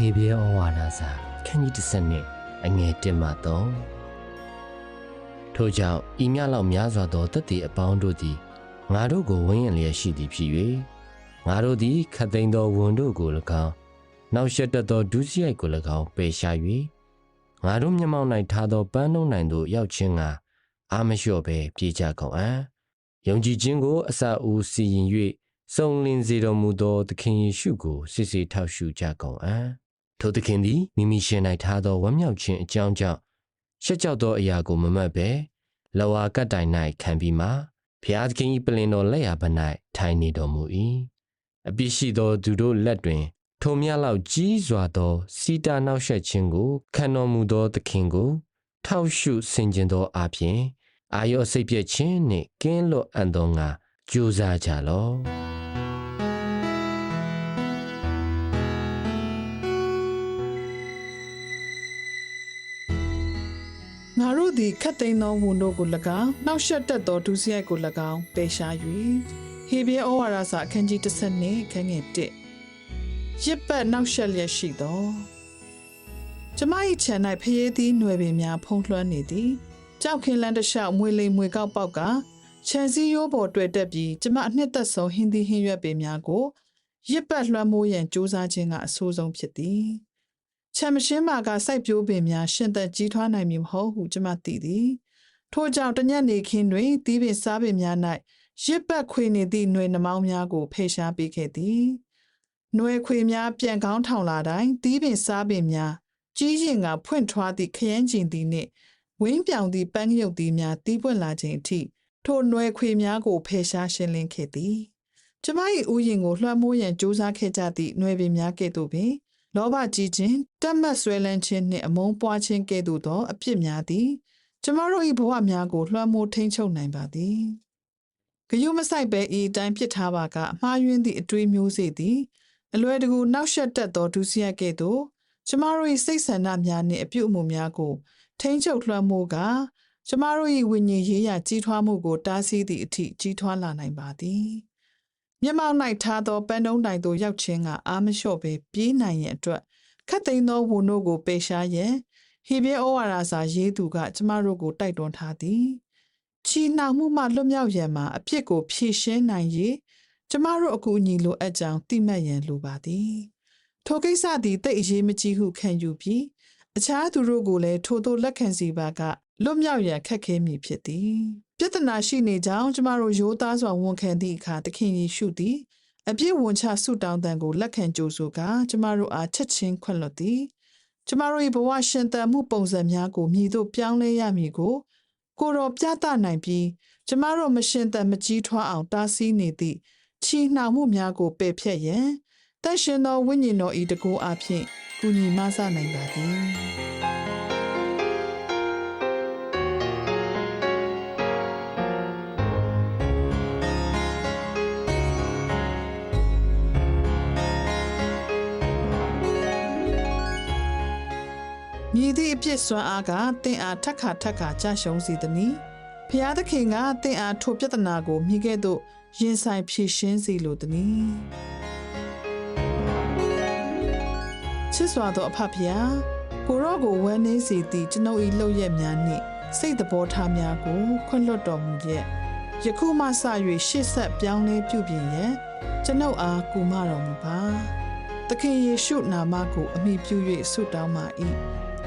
ဟေဘရဲဩဝါဒစာခန်းကြီးတစ်စနစ်အငယ်1မှ3ထို့ကြောင့်ဤမြလောက်များစွာသောတသက်အပေါင်းတို့သည်ငါတို့ကိုဝန်းရံလျက်ရှိသည်ဖြစ်၍ငါတို့သည်ခတ်သိမ်းသောဝန်တို့ကို၎င်းနောက်ရှက်တတ်သောဒုစရိုက်ကို၎င်းပယ်ရှား၍ငါတို့မျက်မှောက်၌ထားသောပန်းနှုံနိုင်သို့ရောက်ခြင်းကအာမလျှော့ပဲပြေးကြကုန်အံ့ယုံကြည်ခြင်းကိုအစာအုပ်စီရင်၍စုံလင်စေတော်မူသောသခင်ယေရှုကိုစစ်စစ်ထောက်ရှုကြကုန်အံ့ ထိုသခင်သည်မိမိရှင်၌ထားသောဝမ်းမြောက်ခြင်းအကြောင်းကြောင့်ရှက်ကြောက်သောအရာကိုမမတ်ဘဲလဝါကတ်တိုင်၌ခံပြီးမှဖျားသခင်၏ပလင်တော်လက်ရာဘ၌ထိုင်နေတော်မူ၏အပြစ်ရှိသောသူတို့လက်တွင် ထိုမြလောက်ကြီးစွာသော စီတာနောက်ဆက်ခြင်းကိုခံတော်မူသောသခင်ကို ထောက်ရှုဆင်ခြင်သောအပြင်အာယောစိတ်ပြည့်ခြင်းနှင့်ကင်းလွတ်အံ့သောငါကြိုးစားကြလော့ ငါတို့သည်ခတ်သိမ်းသောဝန်တို့ကို၎င်းနှောက်ယှက်တတ်သောဒုစရိုက်ကို၎င်းပယ်ရှား၍ဟေဘရဲဩဝါဒစာအခန်းကြီး30နှင့်ခန်းငယ်1ရစ်ပတ်နှောက်ယှက်လျက်ရှိသောကျမ၏ခြံ၌ဖျေးသည့်ຫນွယ်ပင်များဖုံးလွှမ်းနေသည်ကြောက်ခင်လန်းတစ်လျှောက်မွေလိမ်မွေကောက်ပေါက်ကခြံစည်းရိုးပေါ်တွေ့တက်ပြီးကျမအနှစ်သက်ဆုံးဟင်းသီးဟင်းရွက်ပင်များကိုရစ်ပတ်လွှမ်းမိုးရန်ကြိုးစားခြင်းကအဆိုးဆုံးဖြစ်သည် ချမ်မရှင်းမာကစိုက်ပျိုးပင်များရှင်သက်ကြီးထွားနိုင်မည်မဟုတ်ဟုကျွန်မသိသည်ထို့ကြောင့်တညက်နေခင်းတွင်တီးပင်စားပင်များ၌ရစ်ပတ်ခွေနေသည့်ຫນွေနှမောင်းများကိုဖေရှားပေးခဲ့သည်ຫນွေခွေများပြန်ကောင်းထောင်လာတိုင်းတီးပင်စားပင်များကြီးရင်ကဖွင့်ထွားသည့်ခရမ်းကျင်သည်နှင့်ဝင်းပြောင်သည့်ပန်းရုပ်သည်များတီးပွင့်လာခြင်းအထိထိုຫນွေခွေများကိုဖေရှားရှင်းလင်းခဲ့သည်ကျမ၏ဥယျင်ကိုလွှမ်းမိုးရန်ကြိုးစားခဲ့ကြသည့်ຫນွေပင်များကဲ့သို့ပင် လောဘကြီးခြင်းတက်မတ်ဆွဲလန်းခြင်းနှင့်အမုန်းပွားခြင်းကဲ့သို့သောအဖြစ်များသည်ကျမတို့၏ဘဝများကိုလွှမ်းမိုးထိန်းချုပ်နိုင်ပါသည်ဂယုမဆိုင်ပဲဤအတိုင်းပြစ်ထားပါကအမှားယွင်းသည့်အတွေးမျိုးစေ့သည် အလွယ်တကူနောက်ဆက်တက်သောဒုစရိုက်ကဲ့သို့ကျမတို့၏စိတ်ဆန္ဒများနှင့်အပြုအမူများကို ထိန်းချုပ်လွှမ်းမိုးကကျမတို့၏ဝိညာဉ်ရေးရာကြီးထွားမှုကိုတားဆီးသည့်အထိကြီးထွားလာနိုင်ပါသည် မျက်မှောက်၌ထားသောပန်းတုံးတိုင်သို့ရောက်ခြင်းကအာမလျှော့ပဲပြေးနိုင်ရန်အတွက်ခတ်သိမ်းသောဝန်တို့ကိုပယ်ရှားရန်ဟေဘရဲဩဝါဒစာရေးသူကကျမတို့ကိုတိုက်တွန်းထားသည်ချီနှောင်မှုမှလွတ်မြောက်ရန်မှာအပြစ်ကိုဖြေရှင်းနိုင်ရေးကျမတို့အကူအညီလိုအပ်ကြောင်းသိမှတ်ရန်လိုပါသည်ထိုကိစ္စသည်တိတ်အရေးမကြီးဟုခံယူပြီးအခြားသူတို့ကိုလည်းထိုသို့လက်ခံစီပါကလွတ်မြောက်ရန်ခက်ခဲမည်ဖြစ်သည် ပြဿနာရှိနေကြောင်းကျမတို့ရိုးသားစွာဝန်ခံသည့်အခါသခင်ယေရှုသည်အပြစ်ဝန်ချဆုတောင်းတန်ကိုလက်ခံကြိုဆိုကာကျမတို့အားချက်ချင်းခွင့်လွှတ်သည်ကျမတို့၏ဘဝရှင်သန်မှုပုံစံများကိုမြည်သို့ပြောင်းလဲရမည်ကို ကိုယ်တော်ပြသနိုင်ပြီးကျမတို့မရှင်သန်မကြီးထွားအောင်တားဆီးနေသည့်ချီနှောင်မှုများကိုပယ်ဖျက်ရန်တန်ရှင်သောဝိညာဉ်တော်၏တကူအဖြစ်ကူညီမဆနိုင်ပါသည် မြည်သည့်အဖြစ်စွမ်းအားကတင့်အားထက်ခါထက်ခါကြရှုံးစေသည်။ဖျားသခင်ကတင့်အားထိုပြဿနာကိုမြည်ခဲ့သို့ရင်ဆိုင်ဖြေရှင်းစေလိုသည်။ချစ်စွာသောအဖဖျားကိုရော့ကိုဝမ်းနည်းစေသည့်ကျွန်ုပ်၏လှုပ်ရက်များနှင့်စိတ်သဘောထားများကိုခွင့်လွှတ်တော်မူရက်ယခုမှစ၍ရှေ့ဆက်ပြောင်းလဲပြုပြင်ရန်ကျွန်ုပ်အားကူမတော်မူပါ။သခင်ယေရှုနာမကိုအမိပြု၍ဆုတောင်းပါ၏။